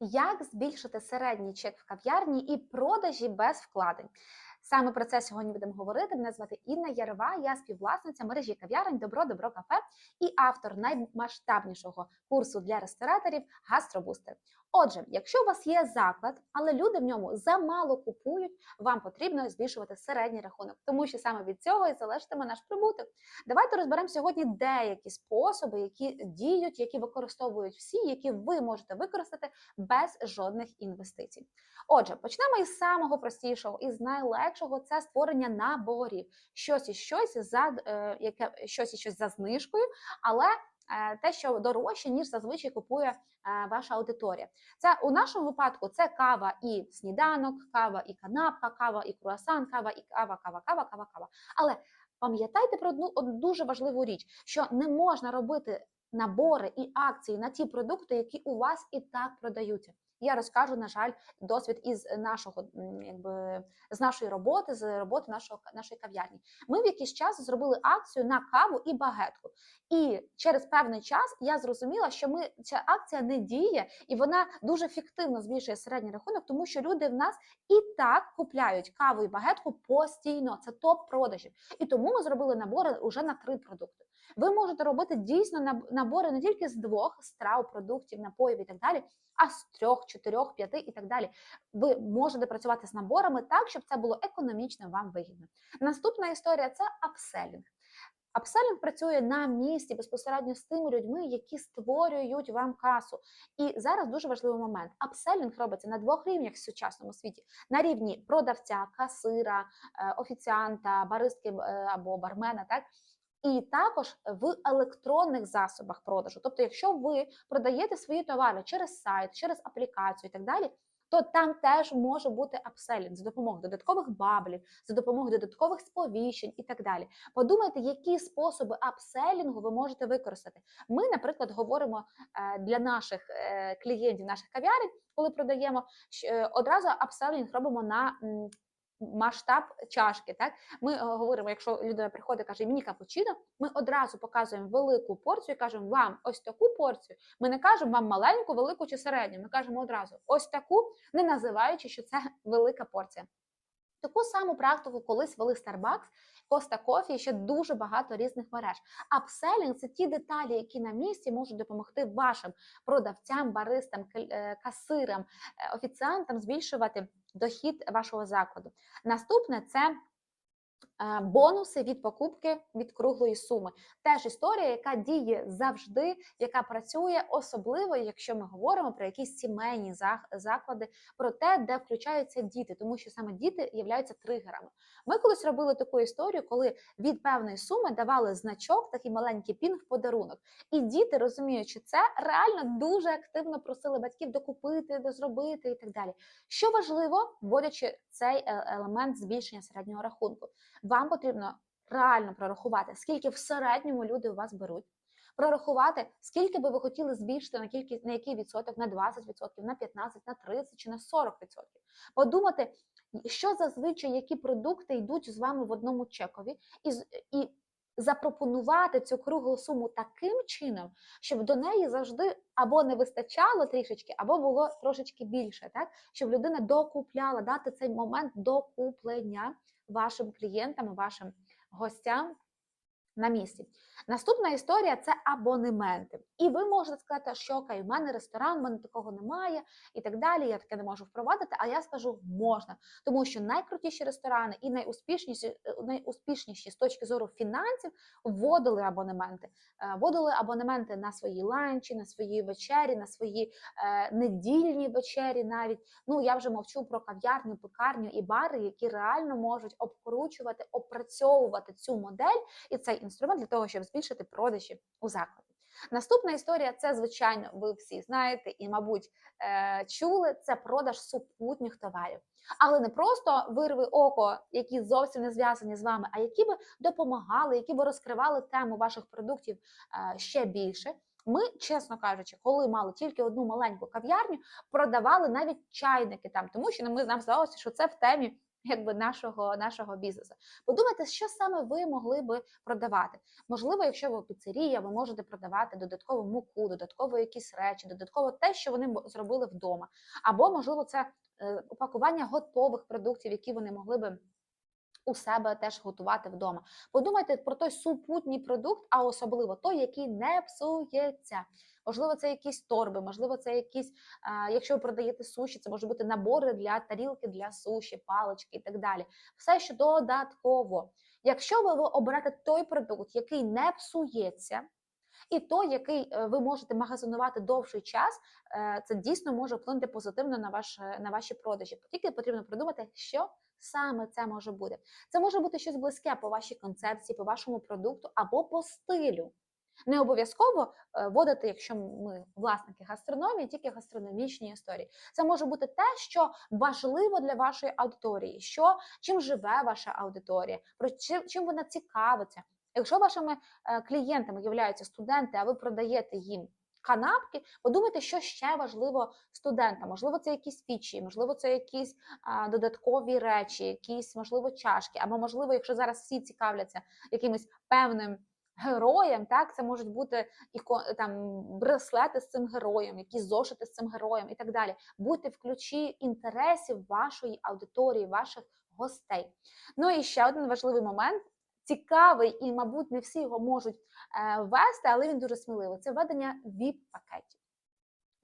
Як збільшити середній чек в кав'ярні і продажі без вкладень? Саме про це сьогодні будемо говорити. Мене звати Інна Ярова, я співвласниця мережі кав'ярень Добро Добро кафе і автор наймасштабнішого курсу для рестораторів Гастробустер. Отже, якщо у вас є заклад, але люди в ньому замало купують, вам потрібно збільшувати середній рахунок, тому що саме від цього і залежатиме наш прибуток. Давайте розберемо сьогодні деякі способи, які діють, які використовують всі, які ви можете використати без жодних інвестицій. Отже, почнемо із самого простішого, із найлегшого це створення наборів. Щось і щось за е, яке щось і щось за знижкою, але е, те, що дорожче, ніж зазвичай купує е, ваша аудиторія. Це у нашому випадку це кава і сніданок, кава і канапка, кава і круасан, кава і кава, кава, кава, кава, кава. Але пам'ятайте про одну дуже важливу річ, що не можна робити набори і акції на ті продукти, які у вас і так продаються. Я розкажу, на жаль, досвід із нашого якби з нашої роботи, з роботи нашого нашої кав'ярні. Ми в якийсь час зробили акцію на каву і багетку. І через певний час я зрозуміла, що ми ця акція не діє, і вона дуже фіктивно збільшує середній рахунок, тому що люди в нас і так купляють каву і багетку постійно. Це топ продажів. І тому ми зробили набори уже на три продукти. Ви можете робити дійсно наб- набори не тільки з двох страв, продуктів, напоїв і так далі, а з трьох, чотирьох, п'яти і так далі. Ви можете працювати з наборами так, щоб це було економічно вам вигідно. Наступна історія це апселінг. Апселінг працює на місці безпосередньо з тими людьми, які створюють вам касу. І зараз дуже важливий момент. Апселінг робиться на двох рівнях в сучасному світі: на рівні продавця, касира, е, офіціанта, баристки е, або бармена, так. І також в електронних засобах продажу. Тобто, якщо ви продаєте свої товари через сайт, через аплікацію і так далі, то там теж може бути апселінг за допомогою додаткових баблів, за допомогою додаткових сповіщень і так далі. Подумайте, які способи апселінгу ви можете використати. Ми, наприклад, говоримо е, для наших е, клієнтів, наших кав'ярень, коли продаємо, е, одразу апселінг робимо на масштаб чашки. Так ми е, говоримо, якщо людина приходить, каже мені капучино, ми одразу показуємо велику порцію, кажемо вам ось таку порцію. Ми не кажемо вам маленьку, велику чи середню. Ми кажемо одразу ось таку, не називаючи, що це велика порція. Таку саму практику колись вели Starbucks, Costa Coffee і ще дуже багато різних мереж. Апселінг це ті деталі, які на місці можуть допомогти вашим продавцям, баристам, е, касирам, е, офіціантам збільшувати дохід вашого закладу. Наступне це бонуси від покупки від круглої суми. Теж історія, яка діє завжди, яка працює, особливо якщо ми говоримо про якісь сімейні заклади, про те, де включаються діти, тому що саме діти являються тригерами. Ми колись робили таку історію, коли від певної суми давали значок, такий маленький пін в подарунок. І діти, розуміючи це, реально дуже активно просили батьків докупити, дозробити і так далі. Що важливо, вводячи цей е- елемент збільшення середнього рахунку, вам потрібно реально прорахувати, скільки в середньому люди у вас беруть. Прорахувати, скільки би ви хотіли збільшити на кількі на який відсоток, на 20%, на 15%, на 30% чи на 40%. Подумати, що зазвичай які продукти йдуть з вами в одному чекові, і, і запропонувати цю круглу суму таким чином, щоб до неї завжди або не вистачало трішечки, або було трошечки більше, так щоб людина докупляла, дати цей момент докуплення вашим клієнтам, вашим гостям на місці. Наступна історія це абонементи. І ви можете сказати, що окей, в мене ресторан, в мене такого немає і так далі. Я таке не можу впровадити. А я скажу, можна, тому що найкрутіші ресторани і найуспішніші, е, найуспішніші з точки зору фінансів вводили абонементи. Е, Вводили абонементи на свої ланчі, на свої вечері, на свої е, недільні вечері. Навіть ну я вже мовчу про кав'ярню, пекарню і бари, які реально можуть обкручувати, опрацьовувати цю модель і цей інструмент для того, щоб збільшити продажі у закладі. Наступна історія це, звичайно, ви всі знаєте і, мабуть, е, чули це продаж супутніх товарів. Але не просто вирви око, які зовсім не зв'язані з вами, а які би допомагали, які би розкривали тему ваших продуктів е, ще більше. Ми, чесно кажучи, коли мали тільки одну маленьку кав'ярню, продавали навіть чайники там, тому що ми нам здалося, що це в темі якби нашого, нашого бізнесу. Подумайте, що саме ви могли би продавати. Можливо, якщо ви піцерія, ви можете продавати додаткову муку, додатково якісь речі, додатково те, що вони зробили вдома. Або, можливо, це е, упакування готових продуктів, які вони могли би у себе теж готувати вдома. Подумайте про той супутній продукт, а особливо той, який не псується. Можливо, це якісь торби, можливо, це якісь, якщо ви продаєте суші, це може бути набори для тарілки для суші, палички і так далі. Все, що додатково. Якщо ви оберете той продукт, який не псується, і той, який е, ви можете магазинувати довший час, е, це дійсно може вплинути позитивно на, ваш, е, на ваші продажі. Тільки потрібно продумати, що саме це може бути. Це може бути щось близьке по вашій концепції, по вашому продукту або по стилю. Не обов'язково вводити, якщо ми власники гастрономії, тільки гастрономічні історії. Це може бути те, що важливо для вашої аудиторії, що чим живе ваша аудиторія, про чим, чим вона цікавиться. Якщо вашими е, клієнтами являються студенти, а ви продаєте їм канапки, подумайте, що ще важливо студентам. Можливо, це якісь фічі, можливо, це якісь додаткові речі, якісь можливо чашки, або можливо, якщо зараз всі цікавляться якимось певним. Героєм, так, це можуть бути іко- там браслети з цим героєм, якісь зошити з цим героєм і так далі. Будьте в ключі інтересів вашої аудиторії, ваших гостей. Ну і ще один важливий момент. Цікавий, і, мабуть, не всі його можуть е, ввести, але він дуже сміливий. Це введення ВІП-пакетів.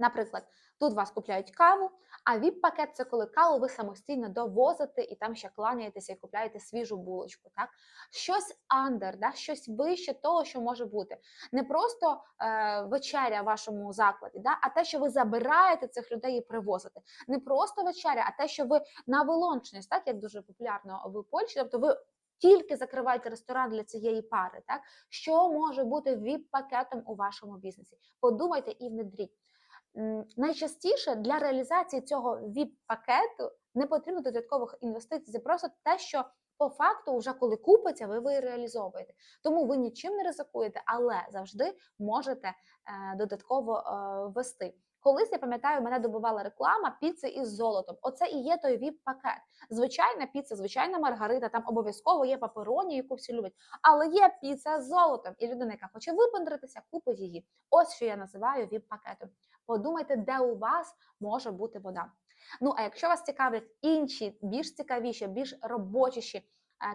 Наприклад, тут вас купляють каву, а ВІП-пакет це коли каву ви самостійно довозите і там ще кланяєтеся і купляєте свіжу булочку. Так? Щось андер, да? щось вище того, що може бути. Не просто е, вечеря в вашому закладі, да? а те, що ви забираєте цих людей і привозите. Не просто вечеря, а те, що ви на вилонченість, так як дуже популярно в Польщі, тобто ви. Тільки закриваєте ресторан для цієї пари, так що може бути віп-пакетом у вашому бізнесі? Подумайте і внедріть. Найчастіше для реалізації цього ВІП-пакету не потрібно додаткових інвестицій. Це просто те, що по факту, вже коли купиться, ви, ви реалізовуєте. Тому ви нічим не ризикуєте, але завжди можете е, додатково е, ввести. Колись я пам'ятаю, мене добувала реклама піци із золотом. Оце і є той ВІП-пакет. Звичайна піца, звичайна маргарита, там обов'язково є папероні, яку всі люблять. Але є піца з золотом, і людина, яка хоче випендритися, купить її. Ось що я називаю ВІП-пакетом. Подумайте, де у вас може бути вода. Ну а якщо вас цікавлять інші, більш цікавіші, більш робочіші е,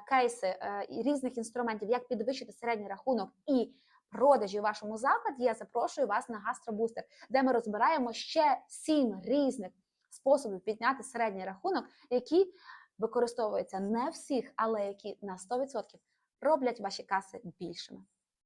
кейси е, різних інструментів, як підвищити середній рахунок і продажі у вашому закладі, я запрошую вас на гастробустер, де ми розбираємо ще сім різних способів підняти середній рахунок, які використовуються не всіх, але які на 100% роблять ваші каси більшими.